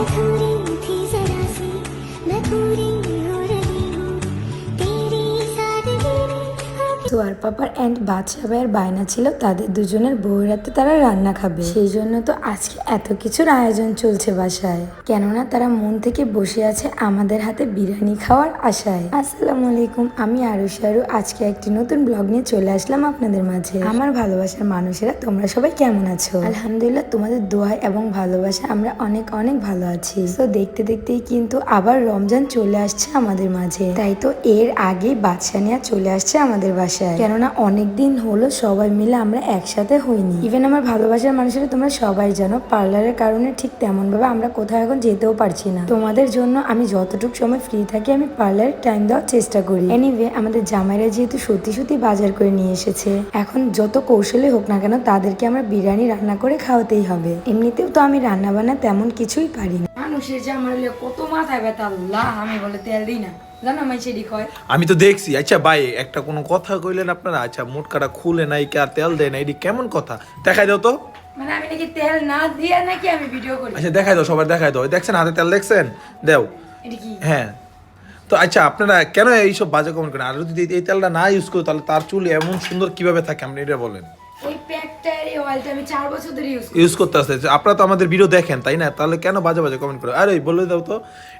अधूरी थी जरा सी मैं पूरी সোয়ার পাপার অ্যান্ড বাদশা ভাইয়ের বায়না ছিল তাদের দুজনের বউয়ের হাতে তারা রান্না খাবে। সেই জন্য তো আজকে এত কিছুর আয়োজন চলছে বাসায়। কেননা তারা মন থেকে বসে আছে আমাদের হাতে বিরিয়ানি খাওয়ার আশায়। আসসালামু আলাইকুম, আমি আরু। শাহরু আজকে একটি নতুন ব্লগ নিয়ে চলে আসলাম আপনাদের মাঝে। আমার ভালোবাসার মানুষেরা, তোমরা সবাই কেমন আছো? আলহামদুলিল্লাহ, তোমাদের দোয়ায় এবং ভালোবাসা আমরা অনেক অনেক ভালো আছি। তো দেখতে দেখতেই কিন্তু আবার রমজান চলে আসছে আমাদের মাঝে। তাই তো এর আগে বাদশা নিয়ে চলে আসছে আমাদের বাসায়। কেননা অনেক দিন হলো সবাই মিলে আমরা একসাথে হইনি। ইভেন আমার ভালোবাসার মানুষেরা তোমরা সবাই জানো পার্লারের কারণে ঠিক তেমন ভাবে আমরা কোথাও এখন যেতেও পারছি না। তোমাদের জন্য আমি যতটুকু সময় ফ্রি থাকি আমি পার্লারের টাইম দেওয়ার চেষ্টা করি। এনিওয়ে আমাদের জামাইরা যেহেতু সত্যি সত্যি বাজার করে নিয়ে এসেছে এখন যত কৌশলে হোক না কেন তাদেরকে আমরা বিরিয়ানি রান্না করে খাওয়াতেই হবে। এমনিতেও তো আমি রান্না বান্না তেমন কিছুই পারি না। মানুষের যে আমার কত মাথায় ব্যথা আল্লাহ আমি বলে তেল দিই না। আমি তো দেখছি। আচ্ছা ভাই একটা কোনো কথা কইলেন আপনারা? আচ্ছা মোটকাটা খুলে নাই কে আর তেল দেয় না এটি কেমন কথা? দেখাই দাও তো। মানে আমি নাকি তেল না দিয়ে নাকি আমি ভিডিও করি? আচ্ছা দেখাই দাও সবাই দেখাই দাও। দেখছেন হাতে তেল দেখছেন? দেও। হ্যাঁ। তো আচ্ছা আপনারা কেন এইসব বাজে কমেন্ট করেন? আর যদি এই তেলটা না ইউজ করো তাহলে তার চুল এমন সুন্দর কীভাবে থাকে? আপনি এটা বলেন। অয়েলটা আমি 4 বছর ধরে ইউজ ইউজ করতে আসতে আপনারা তো আমাদের ভিডিও দেখেন তাই না? তাহলে কেন বাজে বাজে কমেন্ট করে? আরে বলে দাও তো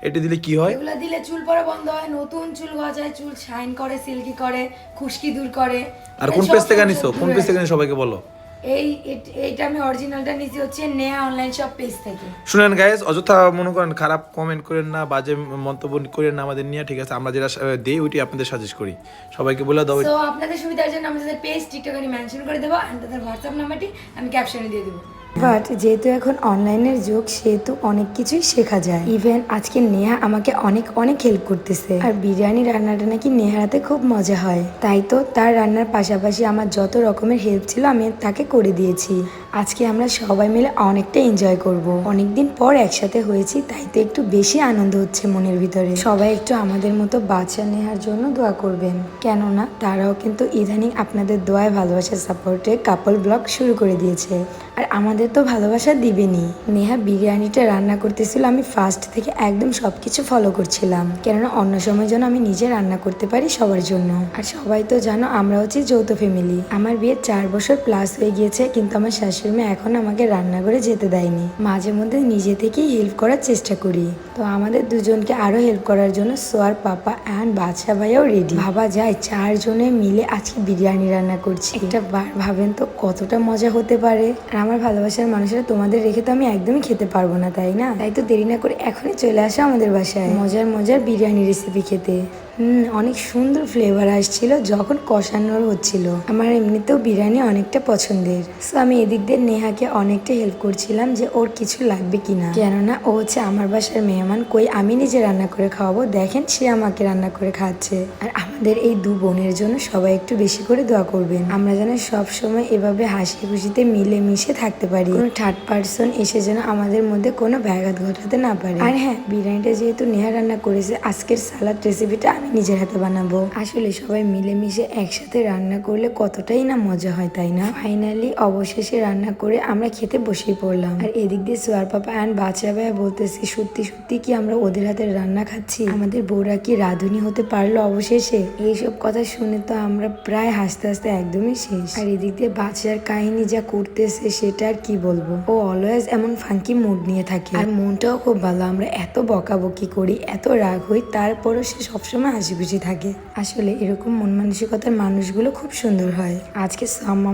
এটা দিলে কি হয়? এগুলো দিলে চুল পড়া বন্ধ হয় নতুন চুল গজায় চুল শাইন করে সিল্কি করে খুশকি দূর করে। আর কোন পেজ থেকে আনিছো? কোন পেজ থেকে সবাইকে বলো? এই এট- এইটা আমি অরিজিনালটা নিয়েছি হচ্ছে নেয়া অনলাইন শপ পেজ থেকে। শুনেন গাইস অযথা মনে করেন খারাপ কমেন্ট করেন না বাজে মন্তব্য করেন না আমাদের নিয়ে ঠিক আছে? আমরা যেটা দেই ওইটি আপনাদের সাজেস্ট করি। সবাইকে বলে দাও তো আপনাদের সুবিধার জন্য আমি তাদের পেজ টিকটকে মেনশন করে দেবো আর তাদের হোয়াটসঅ্যাপ নাম্বারটি আমি ক্যাপশনে দিয়ে দেবো। বাট যেহেতু এখন অনলাইনের যুগ সেহেতু অনেক কিছুই শেখা যায়। ইভেন আজকে নেহা আমাকে অনেক অনেক হেল্প করতেছে। আর বিরিয়ানি রান্নাটা নাকি নেহার হাতে খুব মজা হয়। তাই তো তার রান্নার পাশাপাশি আমার যত রকমের হেল্প ছিল আমি তাকে করে দিয়েছি। আজকে আমরা সবাই মিলে অনেকটা এনজয় করব। অনেকদিন পর একসাথে হয়েছি, তাই তো একটু বেশি আনন্দ হচ্ছে মনের ভিতরে। সবাই একটু আমাদের মতো বাচ্চা নেওয়ার জন্য দোয়া করবেন। কেননা, তারাও কিন্তু ইদানিং আপনাদের দোয়ায় ভালোবাসার সাপোর্টে কাপল ব্লগ শুরু করে দিয়েছে। আর আমাদের তো ভালোবাসা দিবেনি। নেহা বিরিয়ানিটা রান্না করতেছিল, আমি ফার্স্ট থেকে একদম সব কিছু ফলো করছিলাম। কেননা, অন্য সময় যেন আমি নিজে রান্না করতে পারি সবার জন্য। আর সবাই তো জানো, আমরা হচ্ছে যৌথ ফ্যামিলি আমার বিয়ে চার বছর প্লাস হয়ে গিয়েছে, কিন্তু আমার শাশুড়ি মা এখন আমাকে রান্না করে যেতে দেয়নি। মাঝে মধ্যে নিজে থেকেই হেল্প করার চেষ্টা করি। তো আমাদের দুজনকে আরও হেল্প করার জন্য সোয়ার পাপা অ্যান্ড বাদশা ভাইয়াও রেডি ভাবা যায় চারজনে মিলে আজকে বিরিয়ানি রান্না করছি। এটা ভাবেন তো কতটা মজা হতে পারে। আর আমার ভালোবাসার মানুষেরা তোমাদের রেখে তো আমি একদমই খেতে পারব না, তাই না? তাই তো দেরি না করে এখনই চলে আসো আমাদের বাসায়। মজার মজার বিরিয়ানি রেসিপি খেতে। অনেক সুন্দর ফ্লেভার আসছিল যখন কষানোর হচ্ছিল। আমার এমনিতেও বিরিয়ানি অনেকটা পছন্দের। সো আমি এদিক দিয়ে নেহাকে অনেকটা হেল্প করছিলাম যে ওর কিছু লাগবে কিনা। কেননা ও হচ্ছে আমার বাসার মেহমান, কই আমি নিজে রান্না করে খাওয়াবো। দেখেন সে আমাকে রান্না করে খাচ্ছে। আর আমাদের এই দু বোনের জন্য সবাই একটু বেশি করে দোয়া করবেন। আমরা যেন সব সময় এভাবে হাসি খুশিতে মিলে মিশে থাকতে পারি। কোনো থার্ড পার্সন এসে যেন আমাদের মধ্যে কোনো ব্যাঘাত ঘটাতে না পারে। আর হ্যাঁ বিরিয়ানিটা যেহেতু নেহা রান্না করেছে, আজকের সালাদ রেসিপিটা আমি নিজের হাতে বানাবো। আসলে সবাই মিলেমিশে একসাথে রান্না করলে কতটাই না মজা হয়, তাই না? ফাইনালি অবশেষে রান্না করে আমরা খেতে বসেই পড়লাম। আর এদিক দিয়ে সোয়ার পাপা অ্যান্ড বাচ্চা ভাইয়া বলতেছি, সত্যি সত্যি কি আমরা ওদের হাতের রান্না খাচ্ছি? আমাদের বউরা কি রাঁধুনি হতে পারল অবশেষে? এইসব কথা শুনে তো আমরা প্রায় হাসতে হাসতে একদমই শেষ। আর এদিক দিয়ে বাচ্চার কাহিনী যা করতেছে সেটা আর কি বলব? ও অলওয়েজ এমন ফাঙ্কি মুড নিয়ে থাকে। আর মনটাও খুব ভালো। আমরা এত বকাবকি করি, এত রাগ হই, তারপরও সে সবসময় হাসি খুশি থাকে। আসলে এরকম মন মানসিকতার মানুষগুলো খুব সুন্দর হয়। আজকে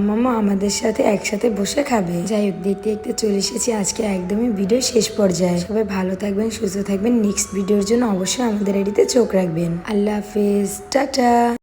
মামা আমাদের সাথে একসাথে বসে খাবে। যাই হোক, দেখতে দেখতে চলে এসেছি। আজকে একদমই ভিডিও শেষ পর্যায়ে। সবাই ভালো থাকবেন, সুস্থ থাকবেন। নেক্সট ভিডিওর জন্য অবশ্যই আমাদের এটিতে চোখ রাখবেন। আল্লাহ হাফেজ। টাটা।